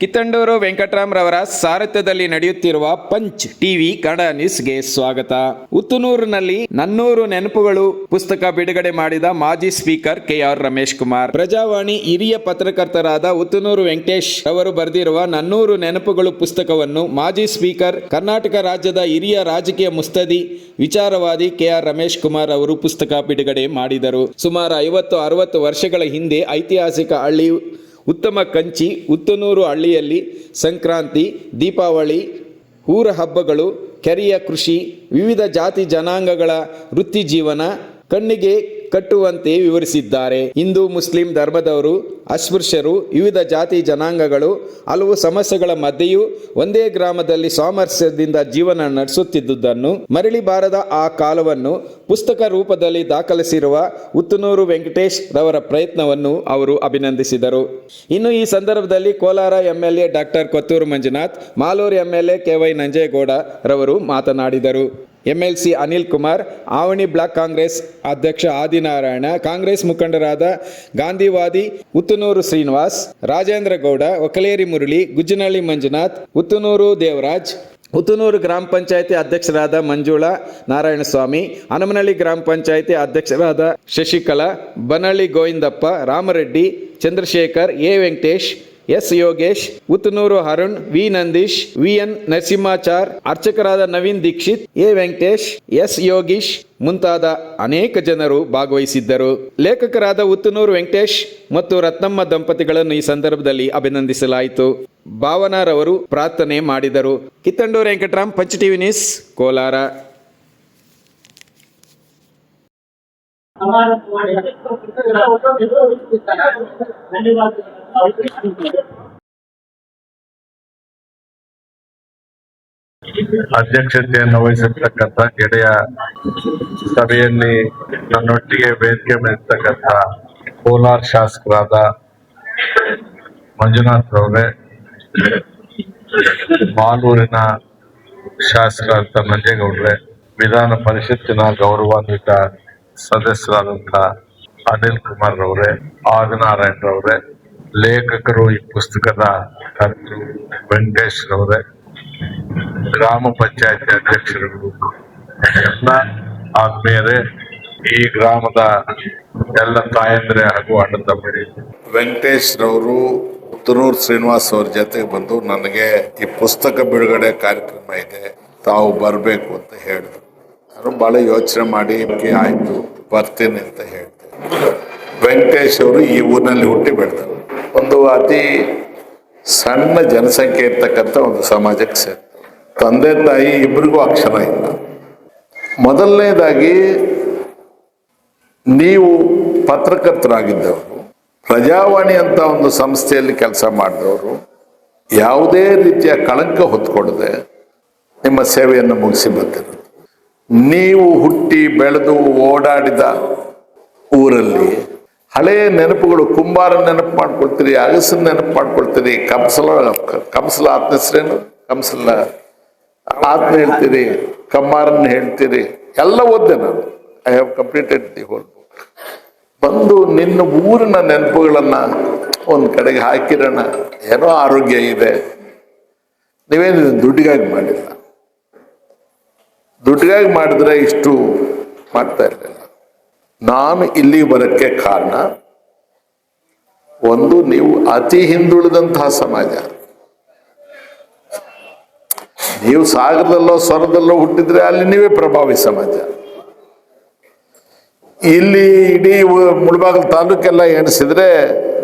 ಕಿತ್ತಂಡೂರು ವೆಂಕಟರಾಮ್ರವರ ಸಾರಥ್ಯದಲ್ಲಿ ನಡೆಯುತ್ತಿರುವ punch TV Kannada ನ್ಯೂಸ್ಗೆ ಸ್ವಾಗತ. ಉತ್ತುನೂರಿನಲ್ಲಿ ನನ್ನೂರು ನೆನಪುಗಳು ಪುಸ್ತಕ ಬಿಡುಗಡೆ ಮಾಡಿದ ಮಾಜಿ speaker K R Ramesh Kumar. Prajavani ಹಿರಿಯ ಪತ್ರಕರ್ತರಾದ ಉತ್ತನೂರು ವೆಂಕಟೇಶ್ ಅವರು ಬರೆದಿರುವ ನನ್ನೂರು ನೆನಪುಗಳು ಪುಸ್ತಕವನ್ನು ಮಾಜಿ ಸ್ಪೀಕರ್, ಕರ್ನಾಟಕ ರಾಜ್ಯದ ಹಿರಿಯ ರಾಜಕೀಯ ಮುಸ್ತದಿ ವಿಚಾರವಾದಿ ಕೆ ಆರ್ ರಮೇಶ್ ಕುಮಾರ್ ಅವರು ಪುಸ್ತಕ ಬಿಡುಗಡೆ ಮಾಡಿದರು. ಸುಮಾರು ಐವತ್ತು, ಅರವತ್ತು ವರ್ಷಗಳ ಹಿಂದೆ ಐತಿಹಾಸಿಕ ಹಳ್ಳಿ ಉತ್ತಮ ಕಂಚಿ, ಉತ್ತನೂರು ಹಳ್ಳಿಯಲ್ಲಿ ಸಂಕ್ರಾಂತಿ, ದೀಪಾವಳಿ ಊರ ಹಬ್ಬಗಳು, ಕೆರೆಯ ಕೃಷಿ, ವಿವಿಧ ಜಾತಿ ಜನಾಂಗಗಳ ವೃತ್ತಿ ಜೀವನ ಕಣ್ಣಿಗೆ ಕಟ್ಟುವಂತೆ ವಿವರಿಸಿದ್ದಾರೆ. ಹಿಂದೂ ಮುಸ್ಲಿಂ ಧರ್ಮದವರು ಅಸ್ಪೃಶ್ಯರು, ವಿವಿಧ ಜಾತಿ ಜನಾಂಗಗಳು, ಹಲವು ಸಮಸ್ಯೆಗಳ ಮಧ್ಯೆಯೂ ಒಂದೇ ಗ್ರಾಮದಲ್ಲಿ ಸಾಮರಸ್ಯದಿಂದ ಜೀವನ ನಡೆಸುತ್ತಿದ್ದುದನ್ನು ಮರಳಿ ಬಾರದ ಆ ಕಾಲವನ್ನು ಪುಸ್ತಕ ರೂಪದಲ್ಲಿ ದಾಖಲಿಸಿರುವ ಉತ್ತನೂರು ವೆಂಕಟೇಶ್ ರವರ ಪ್ರಯತ್ನವನ್ನು ಅವರು ಅಭಿನಂದಿಸಿದರು. ಇನ್ನು ಈ ಸಂದರ್ಭದಲ್ಲಿ Kolar MLA doctor Kothur Manjunath, Malur MLA KY Nanjegowda ರವರು ಮಾತನಾಡಿದರು. MLC Anil Kumar, Avani block Congress ಅಧ್ಯಕ್ಷ ಆದಿನಾರಾಯಣ, ಕಾಂಗ್ರೆಸ್ ಮುಖಂಡರಾದ ಗಾಂಧಿವಾದಿ ಉತ್ತನೂರು ಶ್ರೀನಿವಾಸ್, ರಾಜೇಂದ್ರ ಗೌಡ, ಒಕಲೇರಿ ಮುರಳಿ, ಗುಜ್ಜನಹಳ್ಳಿ ಮಂಜುನಾಥ್, ಉತ್ತನೂರು ದೇವರಾಜ್, ಉತ್ತನೂರು ಗ್ರಾಮ ಪಂಚಾಯತಿ ಅಧ್ಯಕ್ಷರಾದ ಮಂಜುಳಾ ನಾರಾಯಣಸ್ವಾಮಿ, ಹನುಮನಹಳ್ಳಿ ಗ್ರಾಮ ಪಂಚಾಯತಿ ಅಧ್ಯಕ್ಷರಾದ Shashikala, Banahalli Govindappa, Ramareddy, Chandrashekar, A Venkatesh S Yogesh, Uttanur Arun, V Nandish, V N Narasimhachar, ಅರ್ಚಕರಾದ Naveen Dixit, A Venkatesh, S Yogish ಮುಂತಾದ ಅನೇಕ ಜನರು ಭಾಗವಹಿಸಿದ್ದರು. ಲೇಖಕರಾದ ಉತ್ತನೂರು ವೆಂಕಟೇಶ್ ಮತ್ತು ರತ್ನಮ್ಮ ದಂಪತಿಗಳನ್ನು ಈ ಸಂದರ್ಭದಲ್ಲಿ ಅಭಿನಂದಿಸಲಾಯಿತು. ಭಾವನಾರವರು ಪ್ರಾರ್ಥನೆ ಮಾಡಿದರು. ಕಿತ್ತಂಡೂರು ವೆಂಕಟರಾಮ್, ಪಂಚ ಟಿವಿ ನ್ಯೂಸ್, ಕೋಲಾರ. ಅಧ್ಯಕ್ಷತೆಯನ್ನು ವಹಿಸಿರ್ತಕ್ಕಂಥ ಗೆಳೆಯ ಸಭೆಯಲ್ಲಿ ನನ್ನೊಟ್ಟಿಗೆ ವೇದಿಕೆ ಮೇಲಿರ್ತಕ್ಕಂಥ ಕೋಲಾರ ಶಾಸಕರಾದ ಮಂಜುನಾಥ್ ಅವರೇ, ಮಾಲೂರಿನ ಶಾಸಕರಾದ ನಂಜೇಗೌಡ್ರೆ, ವಿಧಾನ ಪರಿಷತ್ತಿನ ಗೌರವಾನ್ವಿತ ಸದಸ್ಯರಾದಂಥ ಅನಿಲ್ ಕುಮಾರ್ ಆದಿನಾರಾಯಣ್ ರವರೇ ಲೇಖಕರು ಈ ಪುಸ್ತಕದ ಕರ್ತರು ವೆಂಕಟೇಶ್ ರವರೇ ಗ್ರಾಮ ಪಂಚಾಯತಿ ಅಧ್ಯಕ್ಷರುಗಳು, ಎಲ್ಲ ಆದ್ಮೇಲೆ ಈ ಗ್ರಾಮದ ಎಲ್ಲ ತಾಯಂದ್ರೆ ಹಾಗೂ ಅಣ್ಣ ತಮ್ಮಡಿ ವೆಂಕಟೇಶ್ ರವರು ತುರೂರ್ ಶ್ರೀನಿವಾಸ್ ಅವ್ರ ಜೊತೆಗೆ ಬಂದು ನನಗೆ ಈ ಪುಸ್ತಕ ಬಿಡುಗಡೆ ಕಾರ್ಯಕ್ರಮ ಇದೆ, ತಾವು ಬರಬೇಕು ಅಂತ ಹೇಳಿದ್ರು. ನಾನು ಬಹಳ ಯೋಚನೆ ಮಾಡಿ ಆಯ್ತು, ಬರ್ತೀನಿ ಅಂತ ಹೇಳಿದೆ. ವೆಂಕಟೇಶ್ ಅವರು ಈ ಊರಿನಲ್ಲಿ ಹುಟ್ಟಿ ಬೆಳೆದರು ಒಂದು ಅತಿ ಸಣ್ಣ ಜನಸಂಖ್ಯೆ ಇರ್ತಕ್ಕಂಥ ಒಂದು ಸಮಾಜಕ್ಕೆ ಸೇರ್ತದೆ ತಂದೆ, ತಾಯಿ ಇಬ್ಬರಿಗೂ ಅಕ್ಷರ ಇಲ್ಲ. ಮೊದಲನೇದಾಗಿ ನೀವು ಪತ್ರಕರ್ತರಾಗಿದ್ದವರು, ಪ್ರಜಾವಾಣಿ ಅಂತ ಒಂದು ಸಂಸ್ಥೆಯಲ್ಲಿ ಕೆಲಸ ಮಾಡಿದವರು, ಯಾವುದೇ ರೀತಿಯ ಕಳಂಕ ಹೊತ್ಕೊಡದೆ ನಿಮ್ಮ ಸೇವೆಯನ್ನು ಮುಗಿಸಿ ಬಂದಿರೋದು. ನೀವು ಹುಟ್ಟಿ ಬೆಳೆದು ಓಡಾಡಿದ ಊರಲ್ಲಿ ಹಳೆಯ ನೆನಪುಗಳು ಕುಂಬಾರ ನೆನಪು ಮಾಡ್ಕೊಳ್ತೀರಿ, ಅಗಸನ್ ನೆನಪು ಮಾಡ್ಕೊಳ್ತೀರಿ, ಕಂಸಲ ಕಂಸಲ ಆತ್ಮ ಕಂಸಲ. ಆತ್ಮ ಹೇಳ್ತೀರಿ ಕಮ್ಮಾರನ್ನ ಹೇಳ್ತೀರಿ, ಎಲ್ಲ ಓದ್ದೆ ನಾನು. I have completed the whole book ಬಂದು ನಿನ್ನ ಊರಿನ ನೆನಪುಗಳನ್ನ ಒಂದು ಕಡೆಗೆ ಹಾಕಿರೋಣ. ಏನೋ ಆರೋಗ್ಯ ಇದೆ. ನೀವೇನು ದುಡ್ಡಿಗಾಗಿ ಮಾಡಿಲ್ಲ? ದುಡ್ಡಿಗಾಗಿ ಮಾಡಿದ್ರೆ ಇಷ್ಟು ಮಾಡ್ತಾ ಇರಲಿಲ್ಲ. ನಾನು ಇಲ್ಲಿ ಬರಕ್ಕೆ ಕಾರಣ, ಒಂದು ನೀವು ಅತಿ ಹಿಂದುಳಿದಂತಹ ಸಮಾಜ. ನೀವು ಸಾಗರದಲ್ಲೋ ಸ್ವರದಲ್ಲೋ ಹುಟ್ಟಿದ್ರೆ ಅಲ್ಲಿ ನೀವೇ ಪ್ರಭಾವಿ ಸಮಾಜ. ಇಲ್ಲಿ ಇಡೀ ಮುಳಬಾಗಲ್ ತಾಲೂಕೆಲ್ಲ ಎಣಿಸಿದ್ರೆ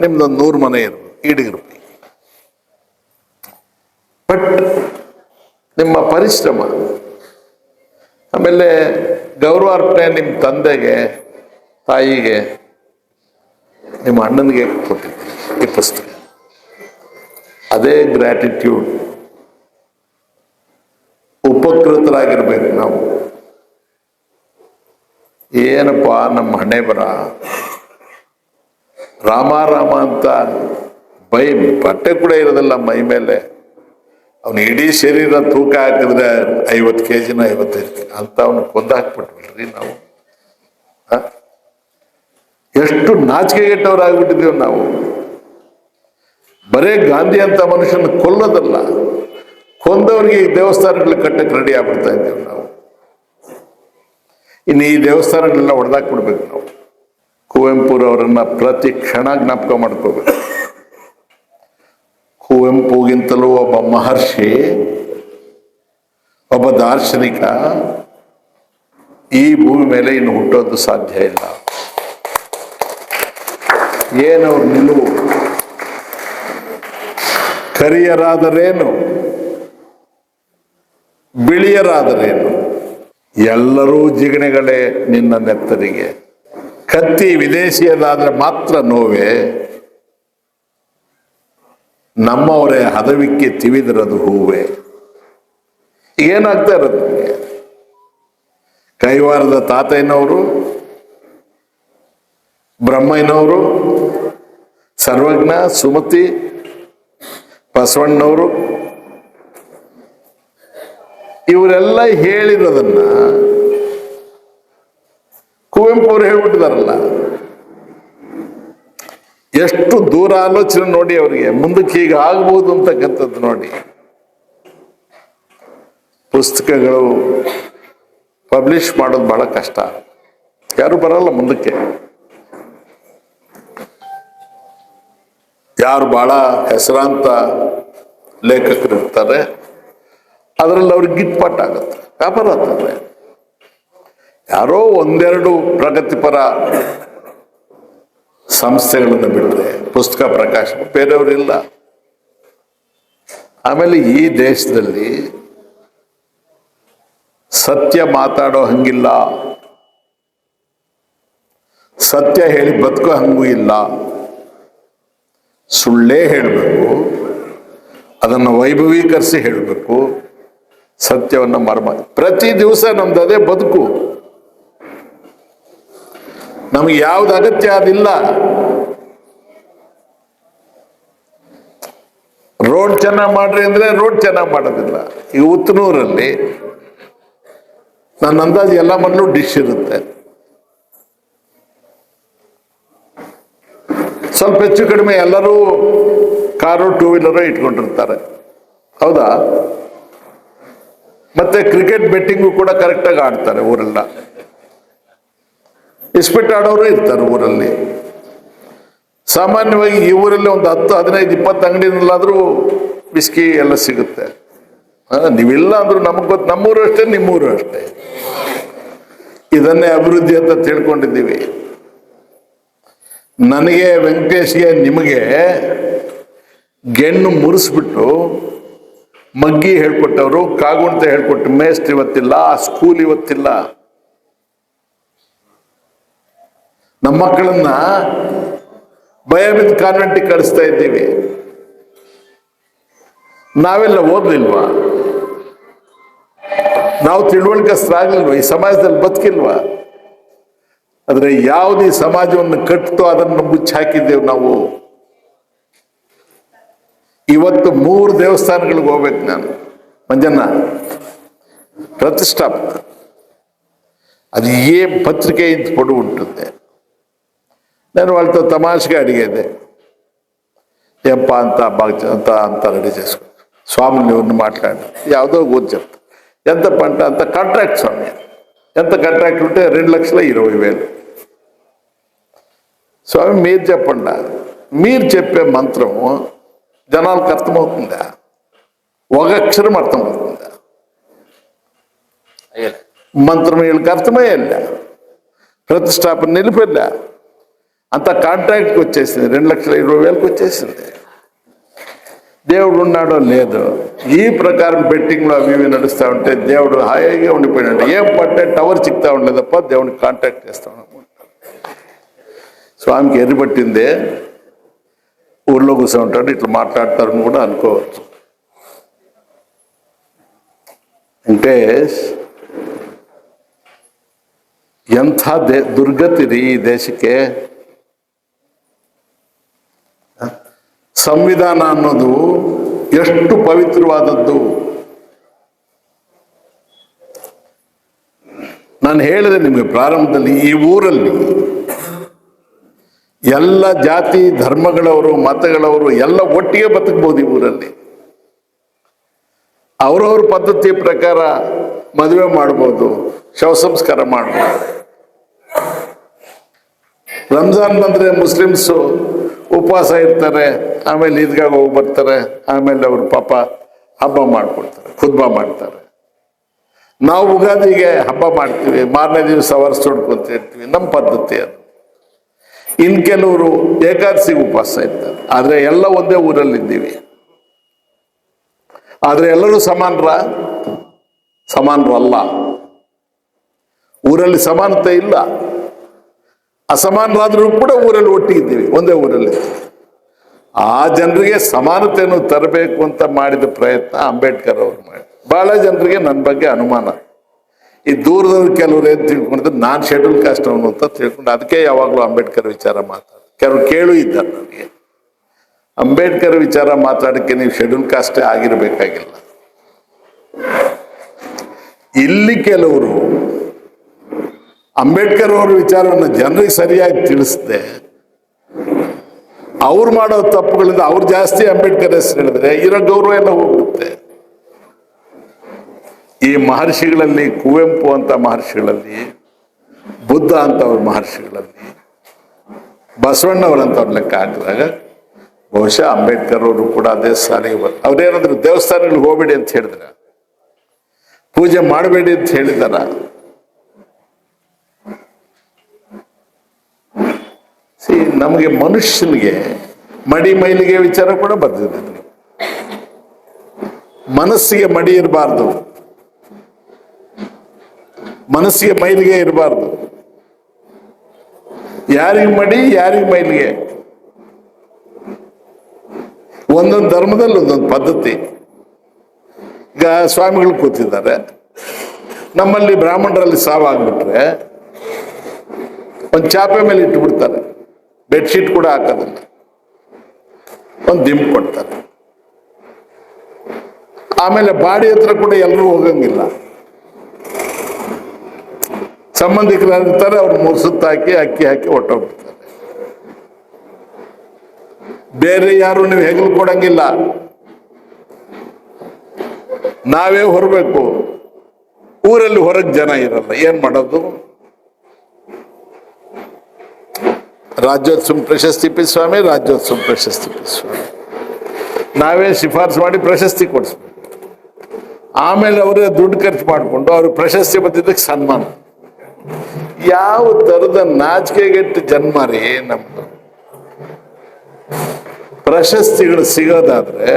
ನಿಮ್ದೊಂದು ನೂರು ಮನೆ ಇರ್ಬೋದು ಇಡೀರು ಬಟ್ ನಿಮ್ಮ ಪರಿಶ್ರಮ, ಆಮೇಲೆ ಗೌರವಾರ್ಪಣೆ ನಿಮ್ಮ ತಂದೆಗೆ ತಾಯಿಗೆ ನಿಮ್ಮ ಅಣ್ಣನಿಗೆ ಕೊಟ್ಟಿದ್ದೆ ಈ ಪುಸ್ತಕ. ಅದೇ ಗ್ರ್ಯಾಟಿಟ್ಯೂಡ್ ಉಪಕೃತರಾಗಿರ್ಬೇಕು ನಾವು. ಏನಪ್ಪ ನಮ್ಮ ಹಣೆ ಬರ? ರಾಮ ರಾಮ ಅಂತ ಬೈ ಬಟ್ಟೆ ಕೂಡ ಇರೋದಿಲ್ಲ ಮೈ ಮೇಲೆ. ಅವನು ಇಡೀ ಶರೀರ ತೂಕ ಹಾಕಿದ್ರೆ ಐವತ್ತು ಕೆ ಜಿನ ಐವತ್ತೈದು ಕೆ ಅಂತ ಅವನು ಕೊಂದು ಹಾಕ್ಬಿಟ್ವಲ್ರಿ ನಾವು? ಎಷ್ಟು ನಾಚಿಕೆಗೆಟ್ಟವರಾಗ್ಬಿಟ್ಟಿದ್ದೇವೆ ನಾವು. ಬರೇ ಗಾಂಧಿ ಅಂತ ಮನುಷ್ಯನ ಕೊಲ್ಲೋದಲ್ಲ ಕೊಂದವರಿಗೆ ಈ ದೇವಸ್ಥಾನಗಳು ಕಟ್ಟಕ್ಕೆ ರೆಡಿ ಆಗ್ಬಿಡ್ತಾ ಇದ್ದೇವೆ ನಾವು. ಇನ್ನು ಈ ದೇವಸ್ಥಾನಗಳೆಲ್ಲ ಹೊಡೆದಾಕ್ಬಿಡ್ಬೇಕು ನಾವು. ಕುವೆಂಪುರವರನ್ನ ಪ್ರತಿ ಕ್ಷಣ ಜ್ಞಾಪಕ ಮಾಡ್ಕೋಬೇಕು. ಕುವೆಂಪುಗಿಂತಲೂ ಒಬ್ಬ ಮಹರ್ಷಿ, ಒಬ್ಬ ದಾರ್ಶನಿಕ ಈ ಭೂಮಿ ಮೇಲೆ ಇನ್ನು ಹುಟ್ಟೋದು ಸಾಧ್ಯ ಇಲ್ಲ. ಏನವ್ರ ನಿಲುವು? ಕರಿಯರಾದರೇನು? ಬಿಳಿಯರಾದರೇನು? ಎಲ್ಲರೂ ಜಿಗಣೆಗಳೇ ನಿನ್ನ ನೆತ್ತರಿಗೆ. ಕತ್ತಿ ವಿದೇಶಿಯದಾದ್ರೆ ಮಾತ್ರ ನೋವೆ. ನಮ್ಮವರೇ ಹದವಿಕ್ಕೆ ತಿವಿದಿರೋದು ಹೂವೆ. ಏನಾಗ್ತಾ ಇರೋದು ಕೈವಾರದ ತಾತಯ್ಯನವರು ಬ್ರಹ್ಮಯ್ಯನವರು, ಸರ್ವಜ್ಞ, ಸುಮತಿ, ಬಸವಣ್ಣವರು, ಇವರೆಲ್ಲ ಹೇಳಿರೋದನ್ನ ಕುವೆಂಪು ಅವರು ಹೇಳ್ಬಿಟ್ಟಿದಾರಲ್ಲ. ಎಷ್ಟು ದೂರ ಆಲೋಚನೆ ನೋಡಿ ಅವರಿಗೆ, ಮುಂದಕ್ಕೆ ಹೀಗೆ ಆಗ್ಬೋದು ಅಂತಕ್ಕಂಥದ್ದು ನೋಡಿ. ಪುಸ್ತಕಗಳು ಪಬ್ಲಿಷ್ ಮಾಡೋದು ಬಹಳ ಕಷ್ಟ. ಯಾರು ಬರಲ್ಲ ಮುಂದಕ್ಕೆ. ಯಾರು ಬಹಳ ಹೆಸರಾಂತ ಲೇಖಕರು ಇರ್ತಾರೆ, ಅದರಲ್ಲಿ ಅವ್ರಿಗೆ ಗಿಟ್ಪಾಟ್ ಆಗುತ್ತೆ, ವ್ಯಾಪಾರ ಆಗ್ತಾರೆ ಯಾರೋ ಒಂದೆರಡು ಪ್ರಗತಿಪರ ಸಂಸ್ಥೆಗಳನ್ನು ಬಿಟ್ಟರೆ ಪುಸ್ತಕ ಪ್ರಕಾಶ ಬೇರೆಯವರಿಲ್ಲ ಆಮೇಲೆ ಈ ದೇಶದಲ್ಲಿ ಸತ್ಯ ಮಾತಾಡೋ ಹಂಗಿಲ್ಲ, ಸತ್ಯ ಹೇಳಿ ಬದುಕೋ ಹಂಗೂ ಇಲ್ಲ. ಸುಳ್ಳೇ ಹೇಳಬೇಕು, ಅದನ್ನು ವೈಭವೀಕರಿಸಿ ಹೇಳಬೇಕು, ಸತ್ಯವನ್ನು ಮರ್ಮ, ಪ್ರತಿ ದಿವಸ ನಮ್ದು ಅದೇ ಬದುಕು. ನಮಗೆ ಯಾವ್ದು ಅಗತ್ಯ ಅದಿಲ್ಲ. ರೋಡ್ ಚೆನ್ನಾಗಿ ಮಾಡ್ರಿ ಅಂದ್ರೆ ರೋಡ್ ಚೆನ್ನಾಗಿ ಮಾಡೋದಿಲ್ಲ. ಈ ಉತ್ತನೂರಲ್ಲಿ ನನ್ನ ಅಂದಾಜು ಎಲ್ಲ ಮಣ್ಣು ಡಿಶ್ ಇರುತ್ತೆ. ಸ್ವಲ್ಪ ಹೆಚ್ಚು ಕಡಿಮೆ ಎಲ್ಲರೂ ಕಾರು ಟೂ ವೀಲರು ಇಟ್ಕೊಂಡಿರ್ತಾರೆ. ಹೌದಾ? ಮತ್ತೆ ಕ್ರಿಕೆಟ್ ಬೆಟ್ಟಿಂಗು ಕೂಡ ಕರೆಕ್ಟಾಗಿ ಆಡ್ತಾರೆ ಊರೆಲ್ಲ. ಇಸ್ಪಿಟ್ ಆಡೋರು ಇರ್ತಾರೆ ಊರಲ್ಲಿ. ಸಾಮಾನ್ಯವಾಗಿ ಈ ಊರಲ್ಲಿ ಒಂದು ಹತ್ತು, ಹದಿನೈದು, ಇಪ್ಪತ್ತು ಅಂಗಡಿನಲ್ಲಾದ್ರೂ ಬಿಸ್ಕಿ ಎಲ್ಲ ಸಿಗುತ್ತೆ. ನೀವಿಲ್ಲ ಅಂದ್ರೂ ನಮಗೆ ಗೊತ್ತು ನಮ್ಮೂರು ಅಷ್ಟೇ, ನಿಮ್ಮೂರು ಅಷ್ಟೇ. ಇದನ್ನೇ ಅಭಿವೃದ್ಧಿ ಅಂತ ತಿಳ್ಕೊಂಡಿದ್ದೀವಿ. ನನಗೆ ವೆಂಕಟೇಶ್ಗೆ ನಿಮಗೆ ಗೆಣ್ಣು ಮುರಿಸ್ಬಿಟ್ಟು ಮಗ್ಗಿ ಹೇಳ್ಕೊಟ್ಟವರು, ಕಾಗುಣಿತ ಹೇಳ್ಕೊಟ್ಟು ಮೇಸ್ಟ್ ಇವತ್ತಿಲ್ಲ ಸ್ಕೂಲ್ ಇವತ್ತಿಲ್ಲ. ನಮ್ಮ ಮಕ್ಕಳನ್ನ ಭಯಬಿದ್ದು ಕಾನ್ವೆಂಟ್ ಕಳಿಸ್ತಾ ಇದ್ದೀವಿ. ನಾವೆಲ್ಲ ಓದ್ಲಿಲ್ವಾ? ನಾವು ತಿಳುವಳಿಕಸ್ಥರಾಗ್ಲಿಲ್ವಾ ಈ ಸಮಾಜದಲ್ಲಿ ಬದುಕಿಲ್ವಾ? ಆದರೆ ಯಾವುದೇ ಸಮಾಜವನ್ನು ಕಟ್ಟಿತು ಅದನ್ನು ಮುಚ್ಚಾಕಿದ್ದೇವೆ ನಾವು. ಇವತ್ತು ಮೂರು ದೇವಸ್ಥಾನಗಳಿಗೆ ಹೋಗ್ಬೇಕು ನಾನು. ಮಂಜನ್ನ ప్రతిష్టాప అది ఏ పత్రిక ఇంత పొడుగు ఉంటుంది నేను వాళ్ళతో తమాషగా అడిగేది ఏంపా అంతా బాగా అంతా అంతా రెడీ చేసుకో స్వాములు ఎవరిని మాట్లాడు ಯಾವುದో ఊరు చెప్తా. ఎంత పంట అంత కాంట్రాక్ట్ స్వామి ఎంత కాంట్రాక్ట్ ఉంటే రెండు లక్షల ఇరవై వేలు స్వామి మీరు చెప్పండి. మీరు చెప్పే మంత్రం జనాలకు అర్థమవుతుందా? ఒక అక్షరం అర్థమవుతుందా? మంత్రం వీళ్ళకి అర్థమయ్యేలా? ప్రతిష్టాపన నిలిపెళ్ళా అంత కాంట్రాక్ట్కి వచ్చేసింది. రెండు లక్షల ఇరవై వేలకు వచ్చేసింది. దేవుడు ఉన్నాడో లేదో? ఈ ప్రకారం బెట్టింగ్లో అవి ఇవి నడుస్తూ ఉంటే దేవుడు హాయిగా ఉండిపోయినాడు ఏం పట్టే టవర్ చిక్తా ఉండలేదప్ప దేవుడిని కాంటాక్ట్ చేస్తా స్వామికి ఎర్రి పట్టిందే ఊర్లో కూర్చో ఉంటాడు ఇట్లా మాట్లాడతారని కూడా అనుకోవచ్చు అంటే ಎಂಥ ದೇ ದುರ್ಗತಿ ರೀ ಈ ದೇಶಕ್ಕೆ ಸಂವಿಧಾನ ಅನ್ನೋದು ಎಷ್ಟು ಪವಿತ್ರವಾದದ್ದು ನಾನು ಹೇಳಿದೆ ನಿಮಗೆ ಪ್ರಾರಂಭದಲ್ಲಿ ಈ ಊರಲ್ಲಿ ಎಲ್ಲ ಜಾತಿ, ಧರ್ಮಗಳವರು, ಮತಗಳವರು ಎಲ್ಲ ಒಟ್ಟಿಗೆ ಬದುಕಬಹುದು ಈ ಊರಲ್ಲಿ. ಅವರವ್ರ ಪದ್ಧತಿ ಪ್ರಕಾರ ಮದುವೆ ಮಾಡ್ಬೋದು ಶವ ಸಂಸ್ಕಾರ ಮಾಡ್ಬೋದು. ರಂಜಾನ್ ಬಂದ್ರೆ ಮುಸ್ಲಿಮ್ಸು ಉಪವಾಸ ಇರ್ತಾರೆ, ಆಮೇಲೆ ಈದ್ಗಾಗ ಹೋಗಿ ಬರ್ತಾರೆ, ಆಮೇಲೆ ಅವ್ರ ಪಾಪ ಹಬ್ಬ ಮಾಡ್ಕೊಡ್ತಾರೆ, ಖುದ್ಬ ಮಾಡ್ತಾರೆ. ನಾವು ಉಗಾದಿಗೆ ಹಬ್ಬ ಮಾಡ್ತೀವಿ, ಮಾರನೇ ದಿವಸ ವರ್ಷ ಹೊಡ್ಕೊಂತ ಇರ್ತೀವಿ ನಮ್ಮ ಪದ್ಧತಿ ಅದು. ಇನ್ ಕೆಲವರು ಏಕಾದಶಿ ಉಪವಾಸ ಇರ್ತಾರೆ. ಆದರೆ ಎಲ್ಲ ಒಂದೇ ಊರಲ್ಲಿ ಇದ್ದೀವಿ ಆದ್ರೆ ಎಲ್ಲರೂ ಸಮಾನರ? ಸಮಾನರಲ್ಲ ಊರಲ್ಲಿ ಸಮಾನತೆ ಇಲ್ಲ. ಅಸಮಾನರಾದರೂ ಕೂಡ ಊರಲ್ಲಿ ಒಟ್ಟಿಗಿದ್ದೀವಿ, ಒಂದೇ ಊರಲ್ಲಿ. ಆ ಜನರಿಗೆ ಸಮಾನತೆಯನ್ನು ತರಬೇಕು ಅಂತ ಮಾಡಿದ ಪ್ರಯತ್ನ ಅಂಬೇಡ್ಕರ್ ಅವರು ಮಾಡಿ ಬಹಳ ಜನರಿಗೆ ನನ್ನ ಬಗ್ಗೆ ಅನುಮಾನ. ಈ ದೂರದವ್ರು ಕೆಲವರು ಏನು ತಿಳ್ಕೊಂಡಿದ್ರು, ನಾನು ಶೆಡ್ಯೂಲ್ ಕಾಸ್ಟ್ ಅವನು ಅಂತ ತಿಳ್ಕೊಂಡು ಅದಕ್ಕೆ ಯಾವಾಗಲೂ ಅಂಬೇಡ್ಕರ್ ವಿಚಾರ ಮಾತಾಡ ಕೆಲವರು ಕೇಳು ಇದ್ದಾರೆ ನನಗೆ. ಅಂಬೇಡ್ಕರ್ ವಿಚಾರ ಮಾತಾಡಕ್ಕೆ ನೀವು ಶೆಡ್ಯೂಲ್ ಕಾಸ್ಟೇ ಆಗಿರಬೇಕಾಗಿಲ್ಲ. ಇಲ್ಲಿ ಕೆಲವರು ಅಂಬೇಡ್ಕರ್ ಅವರ ವಿಚಾರವನ್ನು ಜನರಿಗೆ ಸರಿಯಾಗಿ ತಿಳಿಸ್ದೆ. ಅವ್ರು ಮಾಡೋ ತಪ್ಪುಗಳಿಂದ ಅವ್ರು ಜಾಸ್ತಿ ಅಂಬೇಡ್ಕರ್ ಹೆಸರು ಹೇಳಿದ್ರೆ, ಇರೋ ಗೌರವ ಎಲ್ಲ ಹೋಗುತ್ತೆ ಈ ಮಹರ್ಷಿಗಳಲ್ಲಿ ಕುವೆಂಪು ಅಂತ ಮಹರ್ಷಿಗಳಲ್ಲಿ, ಬುದ್ಧ ಅಂತವ್ರ ಮಹರ್ಷಿಗಳಲ್ಲಿ ಬಸವಣ್ಣವ್ರಂಥವ್ರ ಲೆಕ್ಕ ಹಾಕಿದಾಗ, ಬಹುಶಃ ಅಂಬೇಡ್ಕರ್ ಅವರು ಕೂಡ ಅದೇ ಸಾಲಿಗೆ ಬರ್ ಅವ್ರೇನಾದ್ರು ದೇವಸ್ಥಾನಗಳಿಗೆ ಹೋಗ್ಬೇಡಿ ಅಂತ ಹೇಳಿದ್ರ? ಪೂಜೆ ಮಾಡಬೇಡಿ ಅಂತ ಹೇಳಿದಾರ? ಸಿ, ನಮಗೆ ಮನುಷ್ಯನಿಗೆ ಮಡಿ ಮೈಲಿಗೆ ವಿಚಾರ ಕೂಡ ಬರ್ತಿದೆ ಮನಸ್ಸಿಗೆ ಮಡಿ ಇರಬಾರ್ದು. ಮನಸ್ಸಿಗೆ ಮೈಲಿಗೆ ಇರಬಾರ್ದು. ಯಾರಿಗೆ ಮಡಿ, ಯಾರಿಗೆ ಮೈಲಿಗೆ? ಒಂದೊಂದು ಧರ್ಮದಲ್ಲಿ ಒಂದೊಂದು ಪದ್ಧತಿ. ಈಗ ಸ್ವಾಮಿಗಳು ಕೂತಿದ್ದಾರೆ. ನಮ್ಮಲ್ಲಿ ಬ್ರಾಹ್ಮಣರಲ್ಲಿ ಸಾವಾಗ್ಬಿಟ್ರೆ ಒಂದು ಚಾಪೆ ಮೇಲೆ ಇಟ್ಟು ಬಿಡ್ತಾರೆ ಬೆಡ್ಶೀಟ್ ಕೂಡ ಹಾಕೋದಿಲ್ಲ ಒಂದು ದಿಂಬು ಕೊಡ್ತಾರೆ. ಆಮೇಲೆ ಬಾಡಿ ಹತ್ರ ಕೂಡ ಎಲ್ಲರೂ ಹೋಗಂಗಿಲ್ಲ. ಸಂಬಂಧಿಕರಾಗಿರ್ತಾರೆ, ಅವ್ರು ಮೂರು ಸುತ್ತ ಅಕ್ಕಿ ಹಾಕಿ ಹೊಟ್ಟೋಗ್ಬಿಡ್ತಾರೆ ಬೇರೆ ಯಾರು ನೀವು ಹೆಗಲು ಕೊಡಂಗಿಲ್ಲ. ನಾವೇ ಹೊರಬೇಕು. ಊರಲ್ಲಿ ಹೊರಗೆ ಜನ ಇರಲ್ಲ, ಏನ್ ಮಾಡೋದು? ರಾಜ್ಯೋತ್ಸವ ಪ್ರಶಸ್ತಿ ಪಿ ಸ್ವಾಮಿ ರಾಜ್ಯೋತ್ಸವ ಪ್ರಶಸ್ತಿ ಪಿ ಸ್ವಾಮಿ ನಾವೇ ಶಿಫಾರಸು ಮಾಡಿ ಪ್ರಶಸ್ತಿ ಕೊಡಿಸ್ಬೇಕು. ಆಮೇಲೆ ಅವರೇ ದುಡ್ಡು ಖರ್ಚು ಮಾಡಿಕೊಂಡು ಅವ್ರಿಗೆ ಪ್ರಶಸ್ತಿ ಬಂದಿದ್ದಕ್ಕೆ ಸನ್ಮಾನ. ಯಾವ ತರದ ನಾಚಿಕೆಗೆಟ್ಟು ಜನ್ಮ ರೀ ನಮ್ದು? ಪ್ರಶಸ್ತಿಗಳು ಸಿಗೋದಾದ್ರೆ,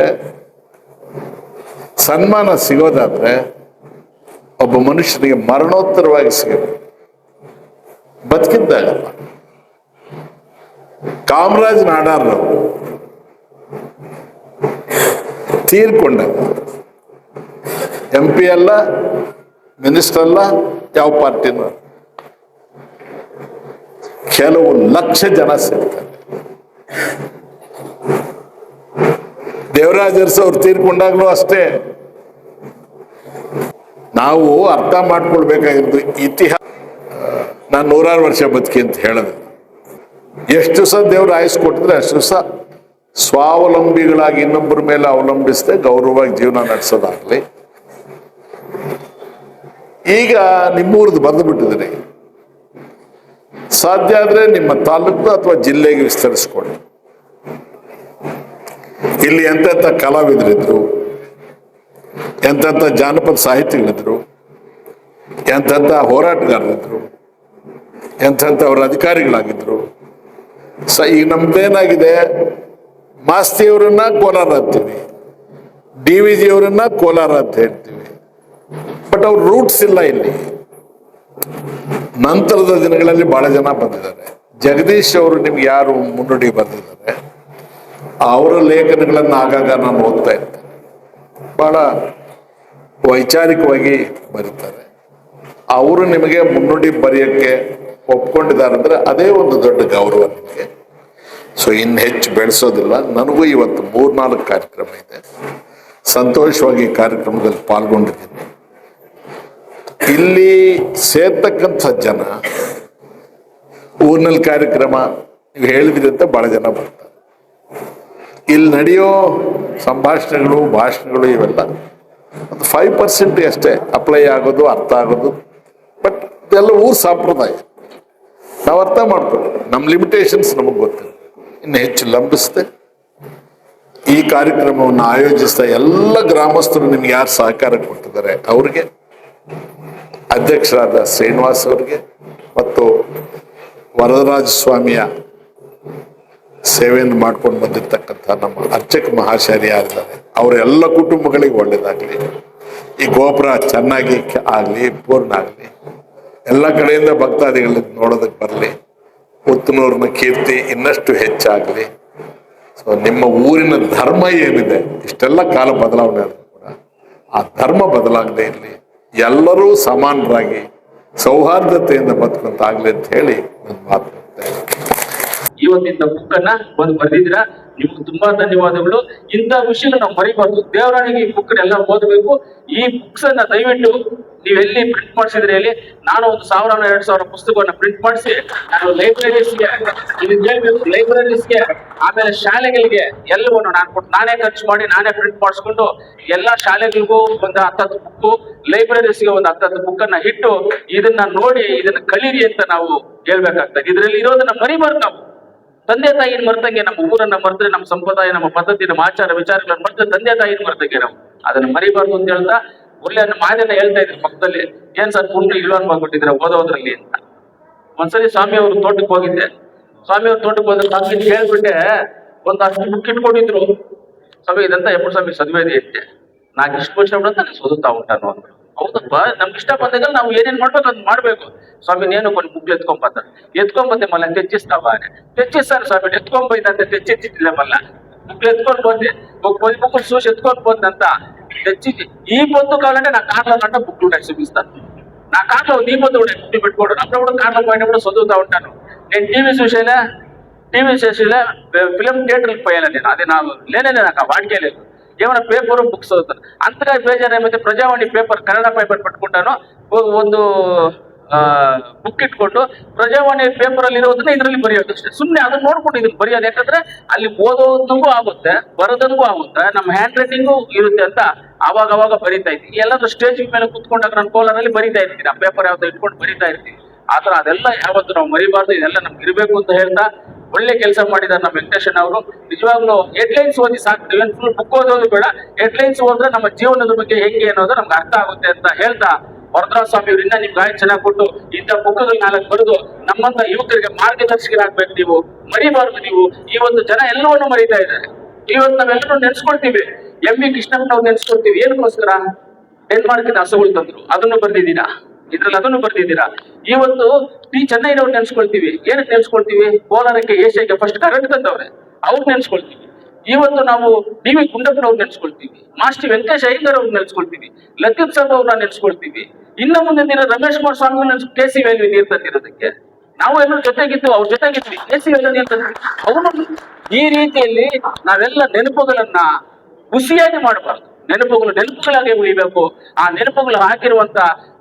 ಸನ್ಮಾನ ಸಿಗೋದಾದ್ರೆ, ಒಬ್ಬ ಮನುಷ್ಯನಿಗೆ ಮರಣೋತ್ತರವಾಗಿ ಸಿಗಬೇಕು. ಬದುಕಿದ್ದಾಗಲ್ಲ ಕಾಮರಾಜ್ ನಾಡಾರ್ನವರು ತೀರ್ಕೊಂಡ. ಎಂ ಪಿ ಅಲ್ಲ ಮಿನಿಸ್ಟರ್ ಅಲ್ಲ, ಯಾವ ಪಾರ್ಟಿನೂ. ಕೆಲವು ಲಕ್ಷ ಜನ ಸೇರ್ತಾರೆ. ದೇವರಾಜರ್ಸ ಅವ್ರು ತೀರ್ಕೊಂಡಾಗ್ಲೂ ಅಷ್ಟೇ. ನಾವು ಅರ್ಥ ಮಾಡ್ಕೊಳ್ಬೇಕಾಗಿದ್ದು ಇತಿಹಾಸ. ನಾನು ನೂರಾರು ವರ್ಷ ಬದುಕಿ ಅಂತ ಹೇಳಿದೆ. ಎಷ್ಟು ಸಹ ದೇವ್ರು ಆಯಿಸ್ಕೊಟ್ಟಿದ್ರೆ ಅಷ್ಟು ಸಹ ಸ್ವಾವಲಂಬಿಗಳಾಗಿ ಇನ್ನೊಬ್ಬರ ಮೇಲೆ ಅವಲಂಬಿಸದೆ ಗೌರವವಾಗಿ ಜೀವನ ನಡೆಸೋದಾಗ್ಲಿ. ಈಗ ನಿಮ್ಮೂರದು ಬಂದು ಬಿಟ್ಟಿದ್ರಿ ಸಾಧ್ಯ ಆದರೆ ನಿಮ್ಮ ತಾಲೂಕು ಅಥವಾ ಜಿಲ್ಲೆಗೆ ವಿಸ್ತರಿಸ್ಕೊಳ್ಳಿ. ಇಲ್ಲಿ ಎಂತೆಂಥ ಕಲಾವಿದರಿದ್ರು, ಎಂತೆಂಥ ಜಾನಪದ ಸಾಹಿತಿಗಳಿದ್ರು ಎಂತೆಂಥ ಹೋರಾಟಗಾರರಿದ್ರು ಅವರ ಅಧಿಕಾರಿಗಳಾಗಿದ್ರು. ಸ ಈಗ ನಮ್ದೇನಾಗಿದೆ ಮಾಸ್ತಿಯವರನ್ನ ಕೋಲಾರ ಅಂತೀವಿ, ಡಿ ವಿ ಜಿಯವರನ್ನ ಕೋಲಾರ ಅಂತ ಹೇಳ್ತೀವಿ. ಬಟ್ ಅವ್ರ ರೂಟ್ಸ್ ಇಲ್ಲ ಇಲ್ಲಿ. ನಂತರದ ದಿನಗಳಲ್ಲಿ ಬಹಳ ಜನ ಬಂದಿದ್ದಾರೆ. ಜಗದೀಶ್ ಅವರು ನಿಮ್ಗೆ ಯಾರು ಮುನ್ನುಡಿ ಬಂದಿದ್ದಾರೆ? ಅವರ ಲೇಖನಗಳನ್ನು ಆಗಾಗ ನಾನು ಓದ್ತಾ ಇರ್ತೇನೆ. ಬಹಳ ವೈಚಾರಿಕವಾಗಿ ಬರೀತಾರೆ. ಅವರು ನಿಮಗೆ ಮುನ್ನುಡಿ ಬರೆಯೋಕ್ಕೆ ಒಪ್ಕೊಂಡಿದ್ದಾರೆ ಅಂದ್ರೆ ಅದೇ ಒಂದು ದೊಡ್ಡ ಗೌರವ ನಿಮಗೆ. ಸೊ ಇನ್ನು ಹೆಚ್ಚು ಬೆಳೆಸೋದಿಲ್ಲ. ನನಗೂ ಇವತ್ತು ಮೂರ್ನಾಲ್ಕು ಕಾರ್ಯಕ್ರಮ ಇದೆ. ಸಂತೋಷವಾಗಿ ಕಾರ್ಯಕ್ರಮದಲ್ಲಿ ಪಾಲ್ಗೊಂಡಿದ್ದೀನಿ. ಇಲ್ಲಿ ಸೇರ್ತಕ್ಕಂಥ ಜನ ಊರಿನಲ್ಲಿ ಕಾರ್ಯಕ್ರಮ ನೀವು ಹೇಳಿದಂತ ಬಹಳ ಜನ ಬರ್ತಾರೆ. ಇಲ್ಲಿ ನಡೆಯೋ ಸಂಭಾಷಣೆಗಳು, ಭಾಷಣಗಳು ಇವೆಲ್ಲ ಒಂದು ಫೈವ್ ಪರ್ಸೆಂಟ್ ಅಷ್ಟೇ ಅಪ್ಲೈ ಆಗೋದು, ಅರ್ಥ ಆಗೋದು. ಬಟ್ ಇದೆಲ್ಲ ಊರು ಸಂಪ್ರದಾಯ. ನಾವು ಅರ್ಥ ಮಾಡ್ಕೊಳ್ಳಿ ನಮ್ಮ ಲಿಮಿಟೇಷನ್ಸ್ ನಮಗೆ ಗೊತ್ತಿಲ್ಲ. ಇನ್ನು ಹೆಚ್ಚು ಲಂಬಿಸ್ದೆ ಈ ಕಾರ್ಯಕ್ರಮವನ್ನು ಆಯೋಜಿಸ್ತಾ ಎಲ್ಲ ಗ್ರಾಮಸ್ಥರು ನಿಮ್ಗೆ ಯಾರು ಸಹಕಾರ ಕೊಟ್ಟಿದ್ದಾರೆ ಅವ್ರಿಗೆ ಅಧ್ಯಕ್ಷರಾದ ಶ್ರೀನಿವಾಸ್ ಅವರಿಗೆ ಮತ್ತು ವರದರಾಜ ಸ್ವಾಮಿಯ ಸೇವೆಯನ್ನು ಮಾಡ್ಕೊಂಡು ಬಂದಿರ್ತಕ್ಕಂಥ ನಮ್ಮ ಅರ್ಚಕ ಮಹಾಶಾರಿ ಅವರೆಲ್ಲ ಕುಟುಂಬಗಳಿಗೆ ಒಳ್ಳೆಯದಾಗಲಿ ಈ ಗೋಪುರ ಚೆನ್ನಾಗಿ ಆಗಲಿ, ಪೂರ್ಣ ಆಗಲಿ, ಎಲ್ಲ ಕಡೆಯಿಂದ ಭಕ್ತಾದಿಗಳು ನೋಡೋದಕ್ಕೆ ಬರಲಿ, ಉತ್ತನೂರಿನ ಕೀರ್ತಿ ಇನ್ನಷ್ಟು ಹೆಚ್ಚಾಗಲಿ. ಸೊ ನಿಮ್ಮ ಊರಿನ ಧರ್ಮ ಏನಿದೆ, ಇಷ್ಟೆಲ್ಲ ಕಾಲ ಬದಲಾವಣೆ ಆದ್ರೂ ಕೂಡ ಆ ಧರ್ಮ ಬದಲಾಗದೆ ಇರಲಿ. ಎಲ್ಲರೂ ಸಮಾನರಾಗಿ ಸೌಹಾರ್ದತೆಯಿಂದ ಬದುಕಂತಾಗ್ಲಿ ಅಂತ ಹೇಳಿ ನನ್ನ ಮಾತು ಇವತ್ತಿನ ಬುಕ್ ಅನ್ನ ಒಂದು ಬರ್ದಿದ್ದೀರಾ? ನಿಮ್ಗೆ ತುಂಬಾ ಧನ್ಯವಾದಗಳು. ಇಂಥ ವಿಷಯ ನಾವು ಮರಿಬಾರ್ದು. ದೇವರಾಣಿಗೆ ಈ ಬುಕ್ ಎಲ್ಲ ಓದಬೇಕು. ಈ ಬುಕ್ಸ್ ಅನ್ನ ದಯವಿಟ್ಟು ನೀವೆಲ್ಲಿ ಪ್ರಿಂಟ್ ಮಾಡಿಸಿದ್ರೆ ಹೇಳಿ. ನಾನು ಒಂದು ಸಾವಿರ ಎರಡು ಸಾವಿರ ಪುಸ್ತಕವನ್ನು ಪ್ರಿಂಟ್ ಮಾಡಿಸಿ, ನಾನು ಲೈಬ್ರರೀಸ್ಗೆ ಲೈಬ್ರರೀಸ್ಗೆ ಆಮೇಲೆ ಶಾಲೆಗಳಿಗೆ ಎಲ್ಲವನ್ನು ನಾನು ಕೊಟ್ಟು, ನಾನೇ ಖರ್ಚು ಮಾಡಿ ನಾನೇ ಪ್ರಿಂಟ್ ಮಾಡಿಸ್ಕೊಂಡು ಎಲ್ಲಾ ಶಾಲೆಗಳಿಗೂ ಒಂದು ಹತ್ತತ್ತು ಬುಕ್ಕು ಲೈಬ್ರರೀಸ್ಗೆ ಒಂದು ಹತ್ತತ್ತು ಬುಕ್ ಅನ್ನ ಇಟ್ಟು ಇದನ್ನ ನೋಡಿ, ಇದನ್ನ ಕಲೀರಿ ಅಂತ ನಾವು ಹೇಳ್ಬೇಕಾಗ್ತದೆ. ಇದರಲ್ಲಿ ಇರೋದನ್ನ ಮರಿಬಾರ್ದು ನಾವು. ತಂದೆ ತಾಯಿನ ಮರ್ತಂಗೆ ನಮ್ಮ ಊರನ್ನ ಮರೆತ್ರೆ ನಮ್ಮ ಸಂಪ್ರದಾಯ, ನಮ್ಮ ಪದ್ಧತಿ ನಮ್ಮ ಆಚಾರ, ವಿಚಾರಗಳನ್ನ ಮರ್ತರೆ ತಂದೆ ತಾಯಿನ ಮರ್ತಂಗೆ ನಾವು? ಅದನ್ನ ಮರಿಬಾರ್ದು ಅಂತ ಹೇಳ್ತಾ ಒಳ್ಳೆ ಮಾದನ್ನ ಹೇಳ್ತಾ ಇದ್ರು ಪಕ್ಕದಲ್ಲಿ. ಏನ್ ಸರ್ ಪುಣ್ಯ ಇಲ್ವಾನ್ ಮಾಡ್ಬಿಟ್ಟಿದ್ರೆ ಓದೋದ್ರಲ್ಲಿ ಅಂತ. ಒಂದ್ಸರಿ ಸ್ವಾಮಿ ಅವ್ರ ತೋಟಕ್ಕೆ ಹೋಗಿದ್ದೆ. ಸ್ವಾಮಿ ಅವ್ರ ತೋಟಕ್ಕೆ ಹೋದ್ರೆ ಸ್ವಾಮಿ ಕೇಳ್ಬಿಟ್ಟೆ ಒಂದಷ್ಟು ಅಷ್ಟು ಬುಕ್ ಇಟ್ಕೊಂಡಿದ್ರು ಸ್ವಾಮಿ, ಇದಂತ ಎಪ್ಪಡು ಸ್ವಾಮಿ ಸದುವೆ ಐತೆ ಇಷ್ಟು ವರ್ಷ వచ్చినప్పుడు అంతా నేను చదువుతా ఉంటాను ಹೌದಪ್ಪ ನಮ್ಗೆ ಇಷ್ಟ ಬಂದಾಗ ನಾವು ಏನೇನ್ ಮಾಡ್ಬೇಕು ಅದ್ ಮಾಡ್ಬೇಕು. ಸ್ವಾಮಿ ನೇನು ಒಂದು ಬುಕ್ ಎತ್ಕೊಂಬತ್ತ ಎತ್ಕೊಂಬತ್ತೆ ಮಲ್ಲ ತೆಚ್ಚಿಸ್ತಾವ ತೆಚ್ಚಿಸ್ತಾನೆ ಸ್ವಾಮಿ ಎತ್ಕೊಂಬ ಇದಂತ ತೆಚ್ಚಿಟ್ಟಿಲ್ಲ ಮಲ್ಲ ಬುಕ್ ಎತ್ಕೊಂಡು ಬಂದೆ. పది బుక్కులు చూసి ఎత్తుకొని పోతుందంతా తెచ్చి ఈ పొద్దు కావాలంటే నా కార్లో కంటే బుక్లు ఉన్నాయి చూపిస్తాను నా కార్లో నీ పొద్దు కూడా బుక్లు పెట్టుకోవడం అప్పుడప్పుడు కార్లో పోయినప్పుడు చదువుతూ ఉంటాను నేను టీవీ చూసేలా టీవీ చూసేలా ఫిలిం థియేటర్కి పోయాను నేను అది నా లేనే నాకు వాడికే లేదు ఏమైనా పేపర్ బుక్స్ చదువుతాను అంతగా ಬೇಜಾರು ఏమైతే ಪ್ರಜಾವಾಣಿ ಪೇಪರ್ ಕನ್ನಡ ಪೇಪರ್ ಪಟ್ಕೊಂಡಾನು ಒ- ಒಂದು ಬುಕ್ ಇಟ್ಕೊಂಡು ಪ್ರಜಾವಾಣಿ ಪೇಪರ್ ಅಲ್ಲಿ ಇರೋದನ್ನ ಇದರಲ್ಲಿ ಬರೆಯೋದು ಅಷ್ಟೇ ಸುಮ್ಮನೆ ಅದನ್ನ ನೋಡ್ಕೊಂಡು ಇದನ್ನ ಬರೆಯೋದು ಯಾಕಂದ್ರೆ ಅಲ್ಲಿ ಓದೋದಂಗೂ ಆಗುತ್ತೆ ಬರೋದಂಗೂ ಆಗುತ್ತೆ ನಮ್ಮ ಹ್ಯಾಂಡ್ ರೈಟಿಂಗು ಇರುತ್ತೆ ಅಂತ ಅವಾಗ ಅವಾಗ ಬರಿತಾ ಇದ್ವಿ ಎಲ್ಲಾದ್ರೂ ಸ್ಟೇಜ್ ಮೇಲೆ ಕುತ್ಕೊಂಡಾಗ ನಾನು ಕೋಲಾರಲ್ಲಿ ಬರಿತಾ ಇರ್ತೀನಿ ಆ ಪೇಪರ್ ಯಾವ್ದು ಇಟ್ಕೊಂಡು ಬರಿತಾ ಇರ್ತೀನಿ ಆತರ ಅದೆಲ್ಲ ಯಾವತ್ತು ನಾವು ಮರಿಬಾರ್ದು ಇದೆಲ್ಲ ನಮ್ಗೆ ಇರಬೇಕು ಅಂತ ಹೇಳ್ತಾ ಒಳ್ಳೆ ಕೆಲಸ ಮಾಡಿದ್ದಾರೆ ನಮ್ಮ ವೆಂಕಟೇಶನ್ ಅವರು. ನಿಜವಾಗ್ಲೂ ಹೆಡ್ಲೈನ್ಸ್ ಓದಿ ಸಾಕು ಇವನ್ ಫುಲ್ ಬುಕ್ ಓದೋದು ಬೇಡ. ಹೆಡ್ಲೈನ್ಸ್ ಓದಿದ್ರೆ ನಮ್ಮ ಜೀವನದ ಬಗ್ಗೆ ಹೆಂಗೆ ಅನ್ನೋದು ನಮ್ಗೆ ಅರ್ಥ ಆಗುತ್ತೆ ಅಂತ ಹೇಳ್ತಾ ವರದರಾಜ ಸ್ವಾಮಿ ಅವರಿಂದ ನಿಮ್ ಗಾಯ ಚೆನ್ನಾಗಿ ಕೊಟ್ಟು ಇಂಥ ಬುಕ್ಗಳು ನಾಲ್ಕು ಬರೆದು ನಮ್ಮಂತ ಯುವಕರಿಗೆ ಮಾರ್ಗದರ್ಶಕರಾಗ್ಬೇಕು ನೀವು, ಮರಿಬಾರ್ದು ನೀವು. ಈ ಒಂದು ಜನ ಎಲ್ಲವನ್ನು ಮರಿತಾ ಇದ್ದಾರೆ. ಇವತ್ತು ನಾವೆಲ್ಲರೂ ನೆನ್ಸ್ಕೊಳ್ತೀವಿ. ಎಂ ವಿ ಕೃಷ್ಣಪ್ಪನವ್ರು ನೆನ್ಸ್ಕೊಳ್ತೀವಿ. ಏನಕ್ಕೋಸ್ಕರ? ಡೆನ್ಮಾರ್ಕ್ ಹಸುಗಳು ತಂದ್ರು. ಅದನ್ನು ಬರ್ದಿದ್ದೀರಾ? ಇದ್ರಲ್ಲಿ ಅದನ್ನು ಬರ್ತಿದ್ದೀರಾ ಇವತ್ತು ಟಿ ಚೆನ್ನೈನವ್ರು ನೆನ್ಸ್ಕೊಳ್ತೀವಿ. ಏನಕ್ಕೆ ನೆನ್ಸ್ಕೊಳ್ತೀವಿ? ಕೋಲಾರಕ್ಕೆ ಏಷ್ಯಾಗೆ ಫಸ್ಟ್ ಕರೆಂಟ್ ತಂದವ್ರೆ. ಅವ್ರು ನೆನ್ಸ್ಕೊಳ್ತೀವಿ. ಇವತ್ತು ನಾವು ಡಿ ವಿ ಗುಂಡಪ್ಪನವ್ರು ನೆನ್ಸ್ಕೊಳ್ತೀವಿ. ಮಾಸ್ಟರ್ ವೆಂಕಟೇಶ್ ಅಯ್ಯಂಗರ್ ಅವ್ರು ನೆನ್ಸ್ಕೊಳ್ತೀವಿ. ಲತೀಫ್ ಸಾಬ್ ಅವ್ರನ್ನ ನೆನ್ಸ್ಕೊಳ್ತೀವಿ. ಇನ್ನ ಮುಂದಿನ ದಿನ ರಮೇಶ್ ಕುಮಾರ್ ಸ್ವಾಮಿ ನೆನ್ಸ್ ಕೆ ಸಿ ವ್ಯಾಲ್ಯೂ ನೀರು ತಂದಿರೋದಕ್ಕೆ. ನಾವು ಎಲ್ಲರೂ ಜೊತೆಗಿದ್ದು ಅವ್ರ ಜೊತೆಗಿದ್ವಿ. ಕೆ ಸಿ ವ್ಯಾಲ್ಯೂ ನೀರು ತಂದಿದ್ವಿ ಅವನು ಈ ರೀತಿಯಲ್ಲಿ ನಾವೆಲ್ಲ ನೆನಪುಗಳನ್ನ ಖುಷಿಯಾಗಿ ಮಾಡಬಾರ್ದು. ನೆನಪುಗಳು ನೆನಪುಗಳಾಗಿ ಉಳಿಬೇಕು. ಆ ನೆನಪುಗಳು ಹಾಕಿರುವಂತ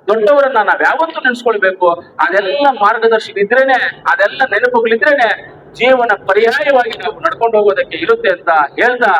ದೊಡ್ಡವರನ್ನ ನಾವ್ ಯಾವತ್ತೂ ನೆನೆಸ್ಕೊಳ್ಬೇಕು. ಅದೆಲ್ಲ ಮಾರ್ಗದರ್ಶಿಗಳಿದ್ರೇನೆ ಅದೆಲ್ಲ ನೆನಪುಗಳಿದ್ರೇನೆ ಜೀವನ ಪರ್ಯಾಯವಾಗಿ ನಾವು ನಡ್ಕೊಂಡು ಹೋಗೋದಕ್ಕೆ ಇರುತ್ತೆ ಅಂತ ಹೇಳ್ತಾ